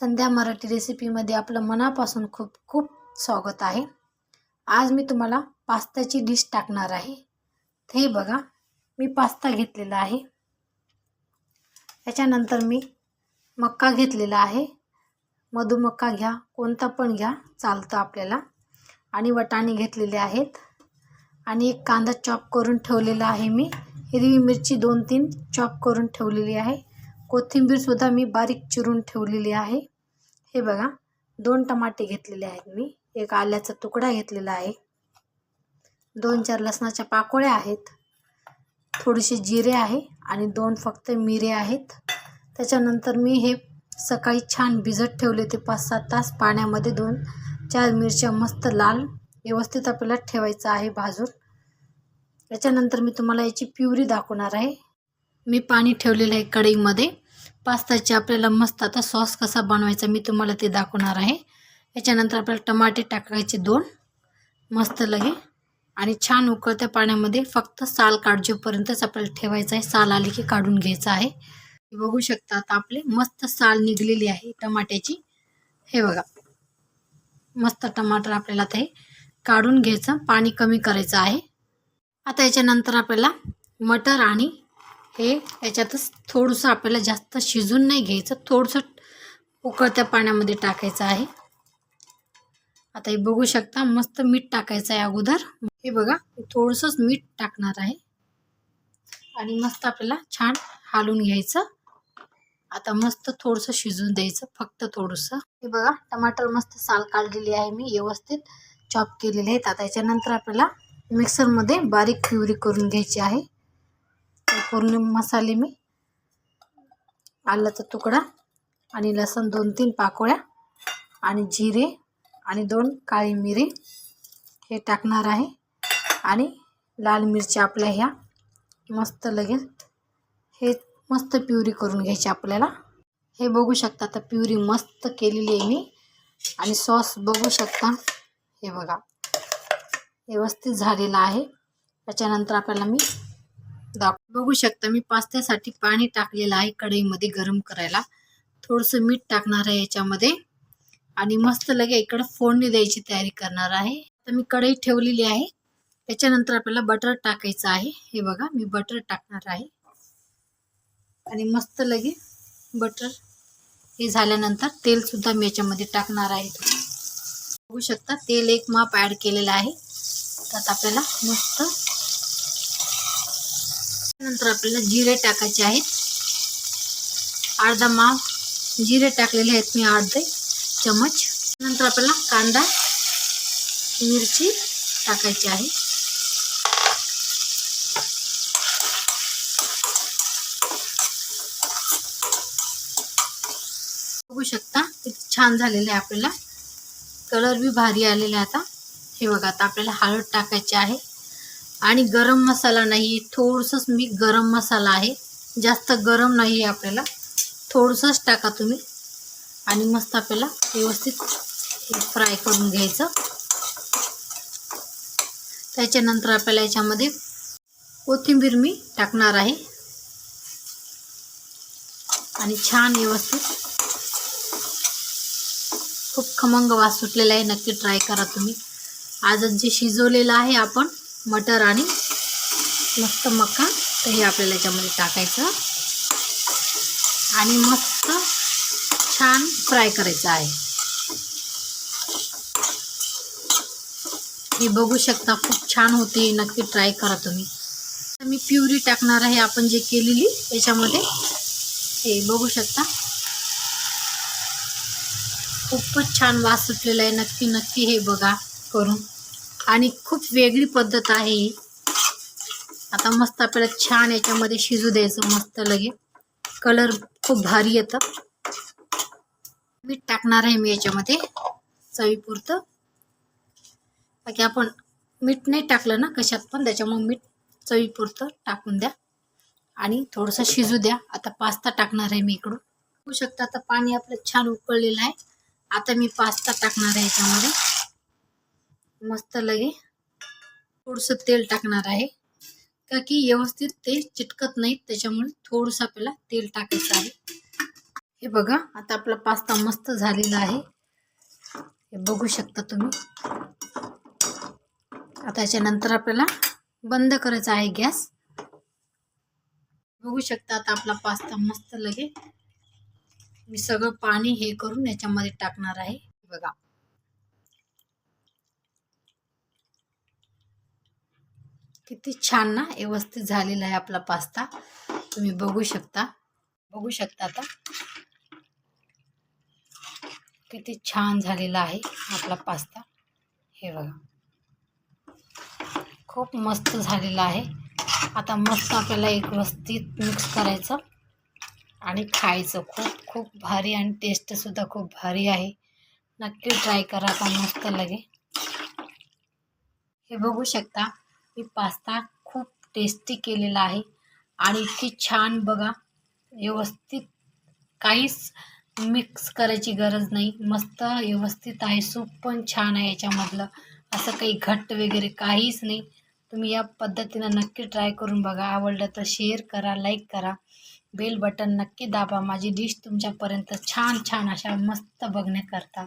संध्या मराठी रेसिपीमध्ये आपलं मनापासून खूप खूप स्वागत आहे. आज मी तुम्हाला पास्त्याची डिश टाकणार आहे. हे बघा मी पास्ता घेतलेला आहे. त्याच्यानंतर मी मक्का घेतलेला आहे. मधुमक्का घ्या कोणता पण घ्या चालतं आपल्याला. आणि वटाणे घेतलेले आहेत. आणि एक कांदा चॉप करून ठेवलेला आहे मी. हिरवी मिरची दोन तीन चॉप करून ठेवलेली आहे. कोथिंबीरसुद्धा मी बारीक चिरून ठेवलेली आहे. हे बघा दोन टमाटे घेतलेले आहेत मी. एक आल्याचा तुकडा घेतलेला आहे. दोन चार लसणाच्या पाकोळ्या आहेत. थोडेसे जिरे आहे आणि दोन फक्त मिरे आहेत. त्याच्यानंतर मी हे सकाळी छान भिजत ठेवले ते पाच सात तास पाण्यामध्ये दोन चार मिरच्या मस्त लाल व्यवस्थित आपल्याला ठेवायचं आहे भाजून. त्याच्यानंतर मी तुम्हाला याची प्युरी दाखवणार आहे. मी पाणी ठेवलेलं आहे कढईमध्ये. पास्ताचे आपल्याला मस्त आता सॉस कसा बनवायचा मी तुम्हाला ते दाखवणार आहे. याच्यानंतर आपल्याला टमाटे टाकायचे दोन. मस्त लगे. आणि छान उकळत्या पाण्यामध्ये फक्त साल काढजेपर्यंतच आपल्याला ठेवायचं आहे. साल आली की काढून घ्यायचं आहे. बघू शकता आता आपले मस्त साल निघलेली आहे टमाट्याची. हे बघा. मस्त टमाटर आपल्याला ते काढून घ्यायचं. पाणी कमी करायचं आहे. आता याच्यानंतर आपल्याला मटर आणि हे याच्यातच थोडंसं आपल्याला जास्त शिजून नाही घ्यायचं थोडंसं उकळत्या पाण्यामध्ये टाकायचं आहे. आता हे बघू शकता मस्त मीठ टाकायचं आहे अगोदर. हे बघा थोडंसंच मीठ टाकणार आहे. आणि मस्त आपल्याला छान हालून घ्यायचं. आता मस्त थोडंसं शिजून द्यायचं फक्त थोडंसं. हे बघा टमाटर मस्त साल काढलेली आहे मी व्यवस्थित चॉप केलेले आहेत. आता याच्यानंतर आपल्याला मिक्सरमध्ये बारीक प्युरी करून घ्यायची आहे. पूर्ण मसाले मी आल्याचा तुकडा आणि लसण दोन तीन पाकोळ्या आणि जिरे आणि दोन काळी मिरी हे टाकणार आहे. आणि लाल मिरच्या आपल्या ह्या मस्त लगेच हे मस्त प्युरी करून घ्यायची आपल्याला. हे बघू शकता आता प्युरी मस्त केलेली आहे मी. आणि सॉस बघू शकता. हे बघा व्यवस्थित झालेला आहे. त्याच्यानंतर आपल्याला मी बघू शकता मी पास्त्यासाठी पाणी टाकलेलं आहे कढईमध्ये गरम करायला. थोडंसं मीठ टाकणार आहे याच्यामध्ये. आणि मस्त लगे इकडं फोडणी द्यायची तयारी करणार आहे. तर मी कढई ठेवलेली आहे. त्याच्यानंतर आपल्याला बटर टाकायचं आहे. हे बघा मी बटर टाकणार आहे. आणि मस्त लगे बटर हे झाल्यानंतर तेलसुद्धा मी याच्यामध्ये टाकणार आहे. बघू शकता तेल एक माप ॲड केलेलं आहे. त्यात आपल्याला मस्त नंतर आपल्याला जिरे टाकायचे आहेत. अर्धा माव जिरे टाकलेले आहेत मी अर्धे चमच. नंतर आपल्याला कांदा मिरची टाकायची आहे. बघू शकता किती छान झालेले आहे आपल्याला. कलर बी भारी आलेला आहे आता. हे बघा आता आपल्याला हळद टाकायची आहे. आणि गरम मसाला नाही थोडंसंच मी गरम मसाला आहे. जास्त गरम नाही आहे आपल्याला. थोडंसंच टाका तुम्ही. आणि मस्त आपल्याला व्यवस्थित फ्राय करून घ्यायचं. त्याच्यानंतर आपल्याला याच्यामध्ये कोथिंबीर मी टाकणार आहे. आणि छान व्यवस्थित खूप खमंग वास सुटलेला आहे. नक्की ट्राय करा तुम्ही. आजच जे शिजवलेलं आहे आपण मटर आणि मस्त मक्का तर हे आपल्याला याच्यामध्ये टाकायचं. आणि मस्त छान फ्राय करायचं आहे. हे बघू शकता खूप छान होते. नक्की ट्राय करा तुम्ही. मी प्युरी टाकणार आहे आपण जे केलेली याच्यामध्ये. हे बघू शकता. खूपच छान वास सुटलेला आहे. नक्की नक्की हे बघा करून. आणि खूप वेगळी पद्धत आहे ही. आता मस्त आपल्याला छान याच्यामध्ये शिजू द्यायचं मस्त लगे. कलर खूप भारी येतं. मीठ टाकणार आहे मी याच्यामध्ये चवीपुरतं. बाकी आपण मीठ नाही टाकलं ना कशात पण त्याच्यामुळे मीठ चवीपुरतं टाकून द्या. आणि थोडंसं शिजू द्या. आता पास्ता टाकणार आहे मी इकडून. होऊ शकतं आता पाणी आपलं छान उकळलेलं आहे. आता मी पास्ता टाकणार आहे याच्यामध्ये. मस्त लगे. थोडंसं तेल टाकणार आहे. का की व्यवस्थित ते चिटकत नाही त्याच्यामुळे थोडंसं आपल्याला तेल टाकायचं आहे. हे बघा आता आपला पास्ता मस्त झालेला आहे. हे बघू शकता तुम्ही. आता याच्यानंतर आपल्याला बंद करायचा आहे गॅस. बघू शकता आता आपला पास्ता मस्त लगे. मी सगळं पाणी हे करून याच्यामध्ये टाकणार आहे. बघा. किती छान ना व्यवस्थित झालेला आहे आपला पास्ता. तुम्ही बघू शकता. बघू शकता आता. किती छान झालेला आहे आपला पास्ता. हे बघा. खूप मस्त झालेला आहे. आता मस्त आपल्याला एक व्यवस्थित मिक्स करायचं आणि खायचं. खूप खूप भारी आणि टेस्टसुद्धा खूप भारी आहे. नक्की ट्राय करा आता मस्त लगे. हे बघू शकता. मी पास्ता खूप टेस्टी केलेला आहे. आणि इतकी छान बघा व्यवस्थित काहीच मिक्स करायची गरज नाही. मस्त व्यवस्थित आहे सूप पण छान आहे याच्यामधलं. असं काही घट्ट वगैरे काहीच नाही. तुम्ही या पद्धतीनं नक्की ट्राय करून बघा. आवडलं तर शेअर करा लाईक करा. बेल बटन नक्की दाबा. माझी डिश तुमच्यापर्यंत छान छान अशा मस्त बघण्याकरता.